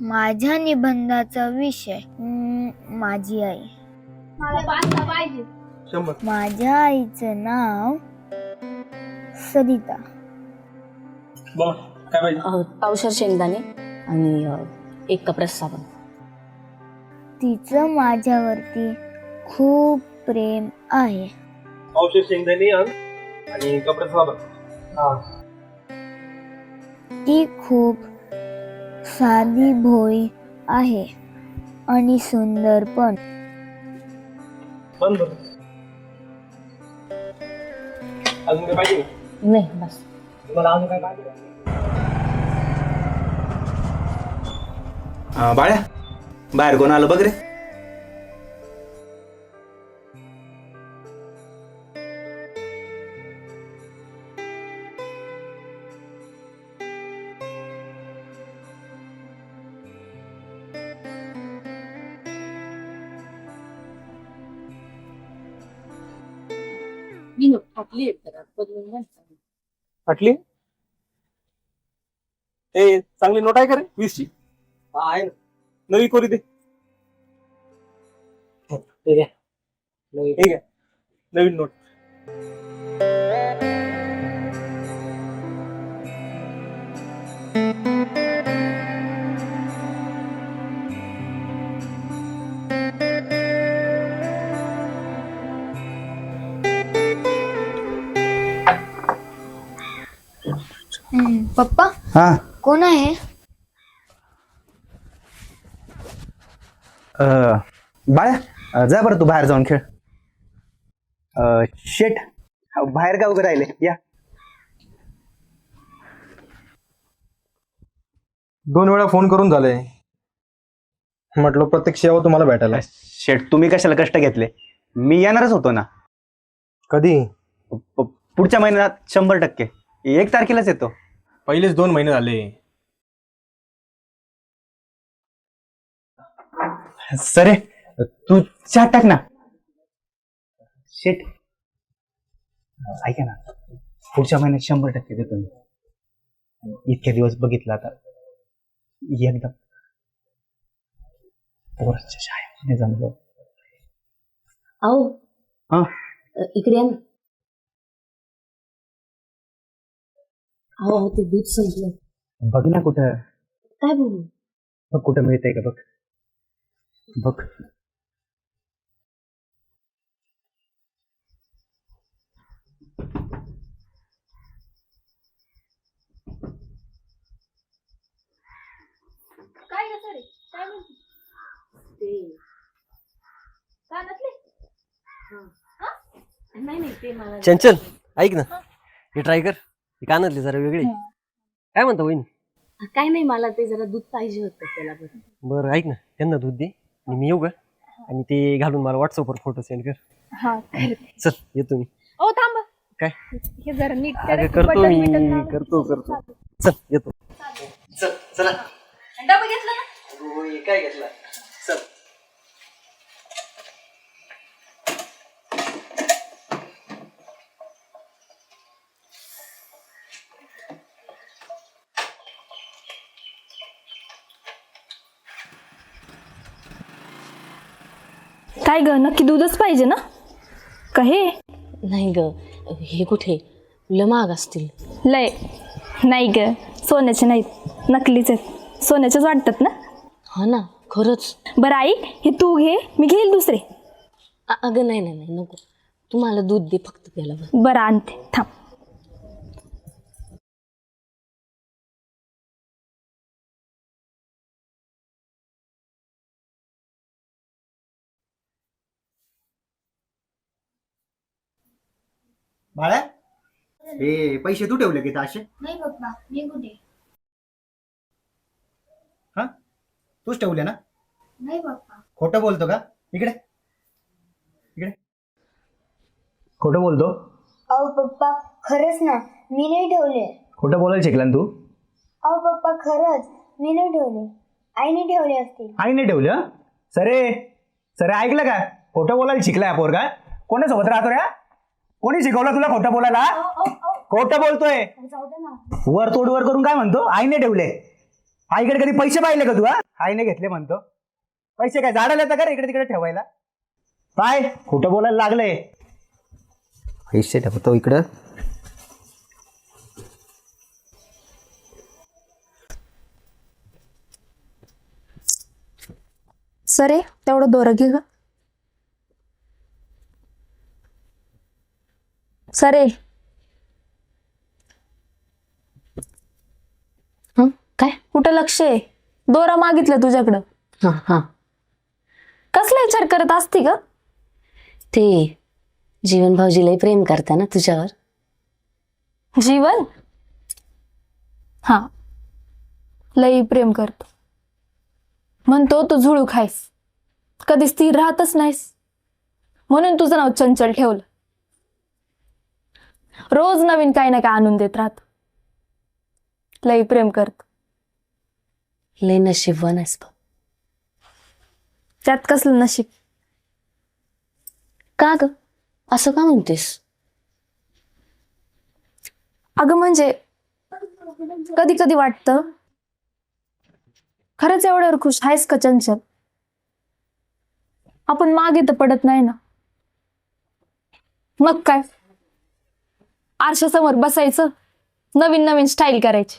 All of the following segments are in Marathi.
माझ्या निबंधाचा विषय माझी आई. माझ्या आईचं नाव सरिता. अ, पावशर शेंगदाणे आणि अ, एक कपड्याचा साबण. तिचं माझ्यावरती खूप प्रेम आहे. औषध शेंगदाणे आण आणि कपड्याचा साबण. हा. ती खूप साधी भोळी आहे आणि सुंदर पण. बंद. अजून काय पाहिजे? नाही बस. तुम्हाला अजून काय पाहिजे? हा, बाळ्या बाहेर कोण आलं बघ रे? मी फाटली फाटली? ए चांगली नोट आहे का रे वीसची? हा आहे ना. नवी कोरी दे. ठीक आहे. ठीक आहे. नवीन नोट. पप्पा? हा. कोण आहे? अं, बाळ्या अं, जा बरं तू बाहेर जाऊन खेळ. अं, शेट अं, बाहेर का उभे राहिले? या. दोन वेळा फोन करून झालंय म्हटलं प्रत्यक्ष यावं तुम्हाला भेटायला. शेट तुम्ही कशाला कष्ट घेतले? मी येणारच होतो ना. कधी? प- पुढच्या महिन्यात शंभर टक्के. एक तारखेलाच येतो. पहिलेच दोन महिने झाले. सरे तू चहा टाक ना. शेट ऐका ना पुढच्या महिन्यात शंभर टक्के देतो मी. इतके दिवस बघितलं आता. एकदा पोराच्या शाळेमध्ये जमलो अहो हा? अ, इकडे या ना. अहो अहो, ते दूध संपलं. बघ ना कुठं. काय बोलू बघ कुठं मिळतंय का बघ. बघ. काय ग सरे? काय म्हणते? ते. कानातले नाही नाही ते मला चंचल ऐक ना. हे ट्राय कर. हे कानातले जरा वेगळे. काय म्हणता वहिनी? काय नाही मला ते जरा दूध पाहिजे होतं त्याला बरं बरं ऐक ना त्यांना दूध दे. आणि मी येऊ का? आणि ते घालून मला व्हॉट्सअपवर फोटो सेंड कर. हा करते चल येतो मी. ओ थांब. काय? हे जरा नीट अगं करा, करतो बटन मी. बिटन लावा. करतो करतो. चल येतो. चल चला. डबा घेतला ना? काय घेतला? चल. काय ग? नक्की दूधच पाहिजे ना? का हे? नाही ग हे कुठे? लय महाग असतील. लय. नाही ग सोन्याचे नाहीत. नकलीच आहेत. सोन्याचेच वाटतात ना? हा ना खरंच. बरं आई हे तू घे मी घेईल दुसरे. अ- अगं नाही नाही नाही नको. तुम्हाला दूध दे फक्त प्यायला बरं आणते. थांब. बाळ्या? हे पैसे तू ठेवले की असे नाही पप्पा मी कुठे? हा? तूच ठेवले ना? नाही पप्पा. खोटं बोलतो का? इकडे. इकडे. खोटं बोलतो? अहो पप्पा खरंच ना मी नाही ठेवले. खोटं बोलायला शिकला ना तू? अहो पप्पा खरंच मी नाही ठेवले. आईने ठेवले असतील. आईने ठेवलं हं? सरे सरे ऐकलं का? खोटं बोलायला शिकलाय हा पोरगा. कोणासोबत राहतो रे हा? कोणी शिकवलं तुला खोटं बोलायला? खोटं बोलतोय. जाऊ दे ना. वर तोड वर करून काय म्हणतो? आईने ठेवले. आईकडे कधी पैसे पाहिले का तू हा? आईने घेतले म्हणतो. पैसे काय झाडाला येतं का रे इकडे तिकडे ठेवायला? काय खोटं बोलायला लागले पैसे ठेवतो इकडं. सरे तेवढं दोरं घे ग. सरे. हं? काय? कुठं लक्ष आहे? दोरा मागितलं तुझ्याकडं. हां हां. कसला विचार करत असती ग? ते जीवन भाऊजीलाही प्रेम करता ना तुझ्यावर. जीवन? हा. लई प्रेम करतो. म्हणतो तू झुळू खायस. कधी स्थिर राहतच नाहीस. म्हणून तुझं नाव चंचल ठेवलं. रोज नवीन काही ना काय आणून देत राहत. लई प्रेम करतो. लय नशीबवान आहेस बघ. त्यात कसलं नशीब? का ग? असं का म्हणतेस? अगं म्हणजे कधी कधी वाटतं खरंच एवढ्यावर खुश आहेस का चंचल? आपण मागे तर पडत नाही ना. मग काय? आरशासमोर बसायचं नवीन नवीन स्टाईल करायची.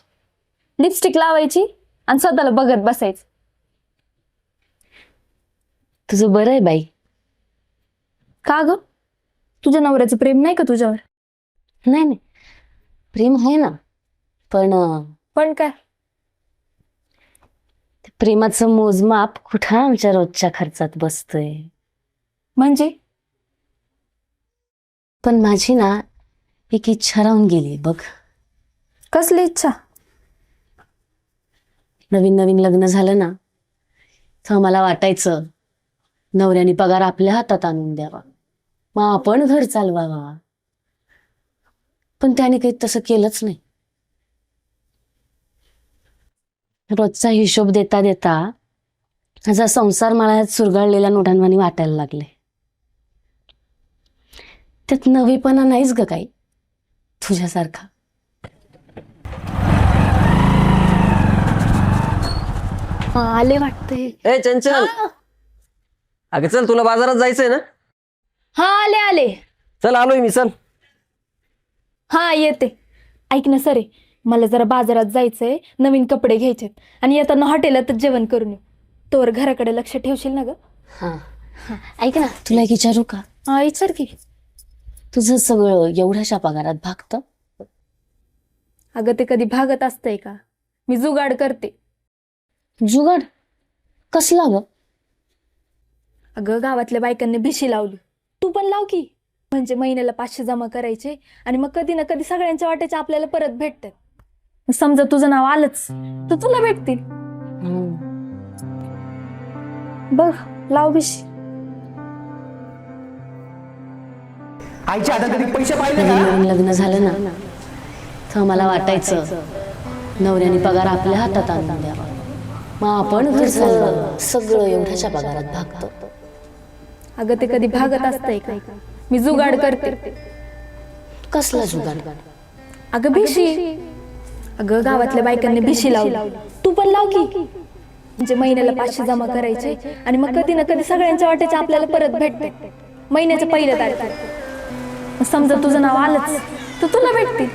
लिपस्टिक लावायची आणि स्वतःला बघत बसायचं. तुझं बरं आहे बाई. का ग? तुझ्या नवऱ्याचं प्रेम नाही का तुझ्यावर? नाही नाही. प्रेम आहे ना. पण पण काय? ते प्रेमाचं मोजमाप कुठं आमच्या रोजच्या खर्चात बसतंय? म्हणजे? पण माझी ना एक इच्छा राहून गेली बघ. कसली इच्छा? नवीन नवीन लग्न झालं ना तेव्हा मला वाटायचं नवऱ्याने पगार आपल्या हातात आणून द्यावा. मग आपण घर चालवावा. पण त्याने काही तसं केलंच नाही. रोजचा हिशोब देता देता माझा संसार मला सुरगाळलेल्या नोटांवानी वाटायला लागले. त्यात नवीपणा नाहीच ग काही. तुझ्यासारखा. हा, आले वाटते ए चंचल. अगं चल तुला बाजारात जायचंय ना? हा आले आले. चल आलोय मी चल. हा येते. ऐक ना सरे मला जरा बाजारात जायचंय नवीन कपडे घ्यायचेत. आणि येताना हॉटेलातच जेवण करून येऊ. तोवर घराकडे लक्ष ठेवशील ना ग? हा ऐक ना. तुला एक विचारू का? हा विचार की. तुझं सगळं एवढ्याशा पगारात भागतं? अगं ते कधी भागत असतंय का? मी जुगाड करते. जुगाड? कसला ग? अगं गावातल्या बायकांनी भिशी लावली. तू पण लाव की. म्हणजे महिन्याला पाचशे जमा करायचे आणि मग कधी ना कधी सगळ्यांच्या वाट्याचे आपल्याला परत भेटतात. समजा तुझं नाव आलंच तर तुला भेटतील. हम्म. बघ लाव भिशी. आईच्या हातात कधी पैसे पाहिले नवीन का नवीन लग्न झालं ना तेव्हा मला वाटायचं नवऱ्याने पगार आपल्या हातात आणून द्यावा. मग आपण घर चालवावं. सगळं एवढ्याशा पगारात भागतं. अगं ते कधी भागत असतंय का? मी जुगाड करते. कसला जुगाड? अगं भिशी अगं गावातल्या बायकांनी भिशी लावली. तू पण लाव की. म्हणजे महिन्याला पाचशे जमा करायचे आणि मग कधी ना कधी सगळ्यांच्या वाट्याचे आपल्याला परत भेटते. महिन्याच्या पहिल्या तारखेला. मग समजा तुझं नाव आलंच तर तुला भेटते.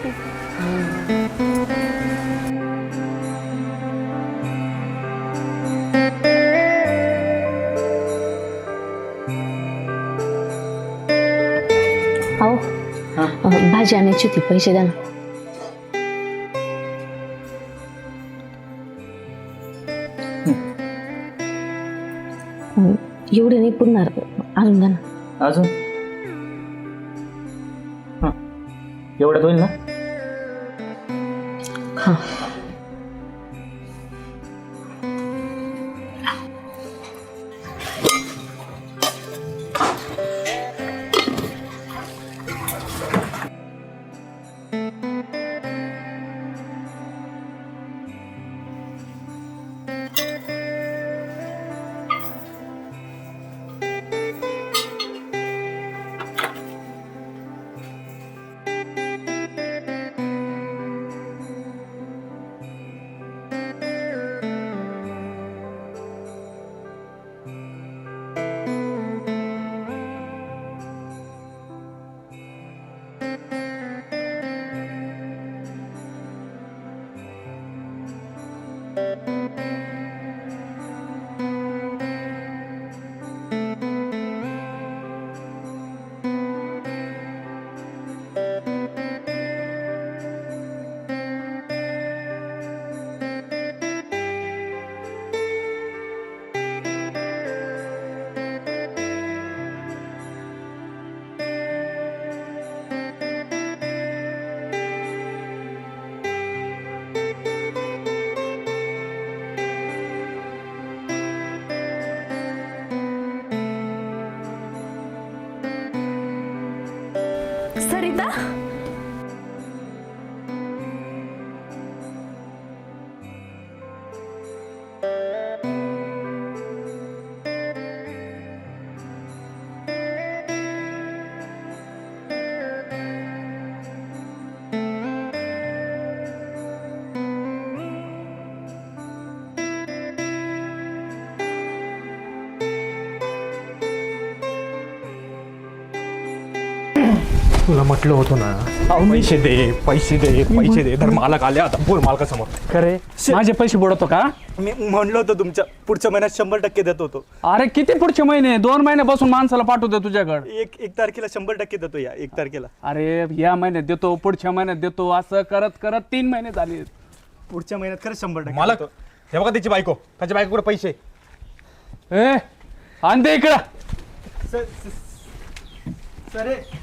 अहो भाजी आणायची होती पैसे द्या ना. एवढे नाही पुरणार आणून द्या ना. अजून? एवढ्यात होईल ना? सरिता तुला म्हटलं होतं ना पैसे दे पैसे दे पैसे दे. धर मालक आले? आता बोल मालकासमोर. खरे माझे पैसे बुडवतो का? मी म्हणलो होतो तुमच्या पुढच्या महिन्यात शंभर टक्के देत होतो अरे किती पुढचे महिने? दोन महिन्यापासून माणसाला पाठवतो तुझ्याकडे. एक एक तारखेला शंभर टक्के देतो या एक तारखेला. अरे या महिन्यात देतो पुढच्या महिन्यात देतो असं करत करत तीन महिने झाले. पुढच्या महिन्यात खरंच शंभर टक्के मालक देतो. हे बघा त्याची बायको. त्याच्या बायकोकडे पैसे. ए आण दे इकडं. सर- सर- सर हे-